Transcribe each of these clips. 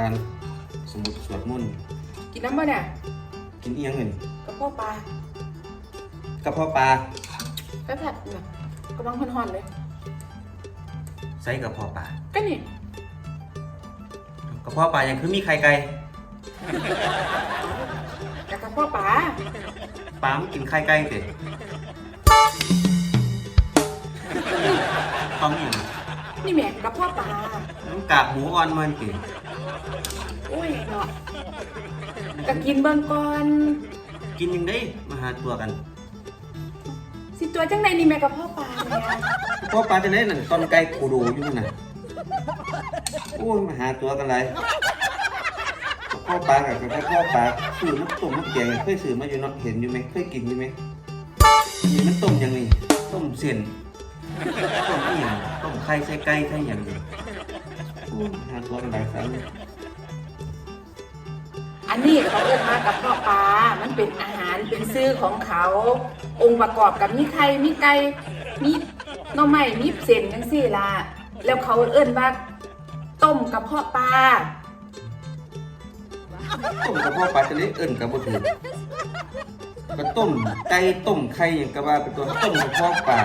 อ่านสมุดสวดมนต์กินน้ำบ่เนี่ยกินเอียงเงินกระเพาะปลากระเพาะปลาแซ่บๆเนี่ยกำลังฮอนๆเลยใส่กระเพาะปลาก็นี่กระเพาะปลายังคือมีไข่ไก่กับกระเพาะปลาปลามันกินไข่ไก่เตะต้องอย่าง นี่แหม่กระเพาะปลามันกากหมูอ่อนมันเตะโอ้ยเนาะก็กินเบิ่งก่อนกินยังได้มาหาตัวกัน สิตัวจังไดนี่แม่กระเพาะปลาเนี่ยกระเพาะปลาจะได้หนังตอนไก่กูดูอยู่นั่นน่ะโอ้ยมาหาตัวกันไรกระเพาะปลากับกระเพาะปลาซื้อมันต้มมันแกงเคยซื้อมาอยู่เนาะเห็นอยู่ไหมเคยกินอยู่ไหมอันนี้มันต้มยังไงต้มเส้น ต้มอีหยังต้มไข่ใส่ไก่ใส่หยังนี่โอ้หาตัวกันหลายครั้งเลยอันนี้เขาเอิ้นมากระเพาะปลา มันเป็นอาหารเป็นซื้อของเขา องค์ประกอบกับมีไข่มีไก่ มีหน่อไม้มีเส้นจังซี่ละแล้วเขาเอิ้นว่า ต้มกระเพาะปลา ต้มกระเพาะปลาจะได้เอิ่นกับบ่ถือก็ต้มไก่ต้มไข่อย่างก็ว่าเป็นตัวต้มกระเพาะปลา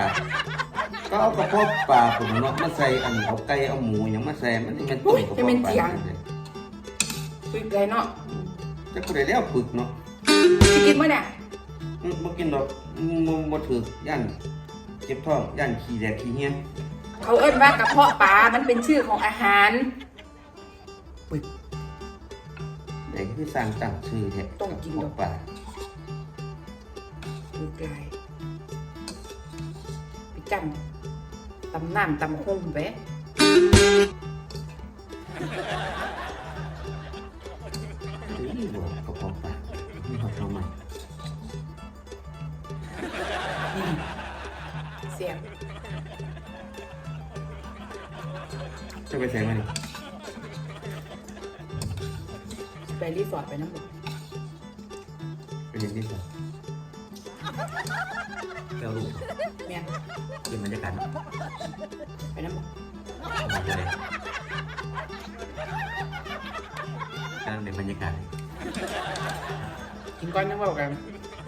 ก็เอากระเพาะปลาผมเนาะมาใส่อันนี้เอาไก่เอาหมูอย่างมาใส่มันนี่มันต้มกระเพาะปลาคุยไกลเนาะจะก็ได้แล้วฝึกเนาะสิกินมื้อเนี่ยอืมบ่กินดอกบ่บ่ถือย่านเจ็บท้องย่านขี้แดกขี้เหี้ยนเขาเอิ้นว่ากระเพาะปลา มันเป็นชื่อของอาหารได้คือสร้างตั้งชื่อแท้ต้องกินดอกปลาคุยไกลไปจำ ตำน้ำตำหุ่มไปเฮ้ยบ่กระเพาะปลามีหอดเอาใหม่นี่เสียงจะไปใส่มันไปรีสอร์ทไปน้ำบุไปเรียนที่สอง เจ้าลูกแม่นเรียนบรรยากาศเนาะไปน้ำบุเอาไปเลยกำลังเป็นบรรยากาศเลยกินก้อนยังบอกกัน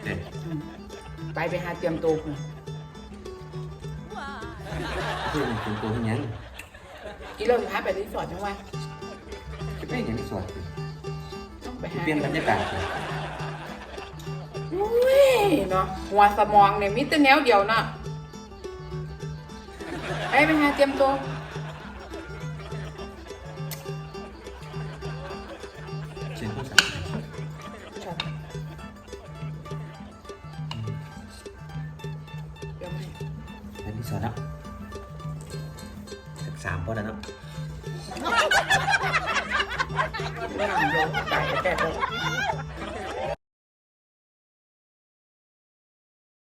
เด็ดอืมไปไปหาเตรียมตัวคุณเพื่อนเป็นตัวที่ยังอีเราจะพาไปรีสอร์ทจังวะจะไม่อย่างที่สวยสิต้องไปหาเปลี่ยนบรรยากาศเลยอุ้ย เนาะหัวสมองเนี่ยมีแต่แนวเดียวเนาะไปไปหาเตรียมตัวเชิญผู้สัมเดี๋ยวไม่เป็นที่สอนเนาะสักสามพอแล้วเนาะไม่ทำเดี๋ยวตายแต่แต่